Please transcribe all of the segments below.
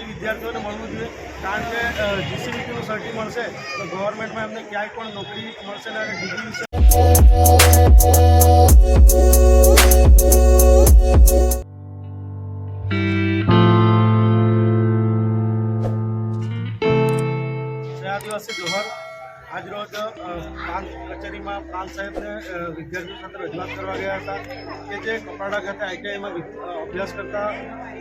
જ વિદ્યાર્થીઓને મળવું જોઈએ. કારણ કે જીસીબીટીનું સર્ટી મળશે, તો ગવર્મેન્ટમાં એમને ક્યાંય પણ નોકરી મળશે ને અને ડિગ્રી વિશે આદિવાસી, જોહર. આજરોજ પ્રાંત કચેરીમાં પ્રાંત સાહેબને વિદ્યાર્થીઓ સાથે રજૂઆત કરવા ગયા હતા કે જે કપરાડા ખાતે આઈટીઆઈમાં અભ્યાસ કરતા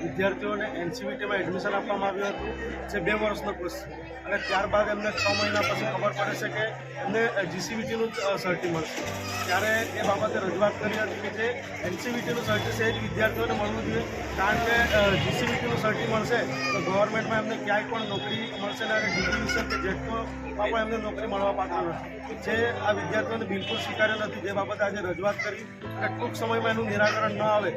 વિદ્યાર્થીઓને એનસીવીટીમાં એડમિશન આપવામાં આવ્યું હતું, જે બે વર્ષનો કોર્સ અને ત્યારબાદ એમને છ મહિના પછી ખબર પડે છે કે એમને જીસીવીટીનું સર્ટી મળશે. ત્યારે એ બાબતે રજૂઆત કરી હતી કે જે એનસીવીટીનું સર્ટી છે એ જ વિદ્યાર્થીઓને મળવું જોઈએ, કારણ કે જીસીવીટીનું સર્ટી મળશે તો ગવર્મેન્ટમાં એમને ક્યાંય પણ નોકરી મળશે ને અને ડિગ્રી વિશે કે જેટલો પણ એમને નોકરી મળવા પાત્ર નથી જે આ વિદ્યાર્થીઓને બિલકુલ સ્વીકાર્ય નથી. જે બાબતે આજે રજૂઆત કરી અને ટૂંક સમયમાં એનું નિરાકરણ ન આવે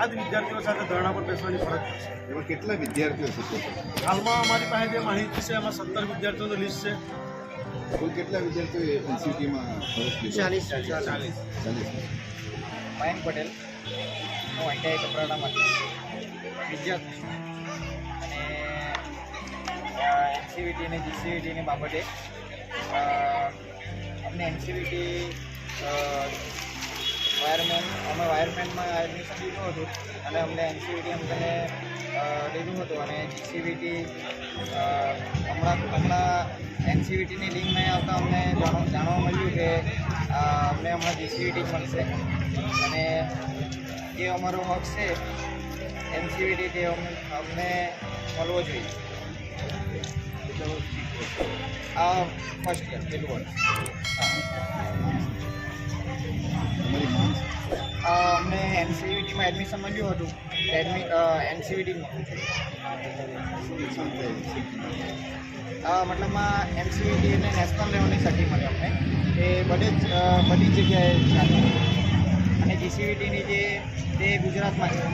આ જ વિદ્યાર્થીઓ સાથે ધરણા પર બેસવાની ફરજ પડશે એમાં કેટલા વિદ્યાર્થીઓ છે હાલમાં અમારી પાસે જે માહિતી છે એમાં સત્તર વિદ્યાર્થીઓનું લિસ્ટ છે. કુલ કેટલા વિદ્યાર્થીઓ એનસીટીમાં લીધો? ચાલીસ. ચાલીસ. મયંક પટેલ હું આઈટીઆઈ કપરાડામાંથી વિદ્યાર્થી. અને એનસીવીટી અને જીસીવીટીની બાબતે અમને એનસીવીટી વાયરમેન અમે વાયરમેનમાં એડમિશન લીધું હતું અને અમને એનસીવીટી અમને અ, લીધું હતું અને જીસીવીટી હમણાં હમણાં એનસીવીટીની લિંક નહીં આવતા અમને જાણવા મળ્યું કે અમને હમણાં જીસીવીટી મળશે. અને જે અમારો હક છે એનસીવીટી તે અમને મળવો જોઈએ. આ ફર્સ્ટ યર પેલું એનસીવીટીમાં એડમિશન મળ્યું હતું. એડમિ એનસીવીટી શું થાય NCT માં? મતલબમાં એનસીવીટી અને નેશનલ લેવલની સર્ટી મળી અમને. એ બધે જ બધી જગ્યાએ ચાલુ. અને જીસીવીટીની જે તે ગુજરાતમાં છે.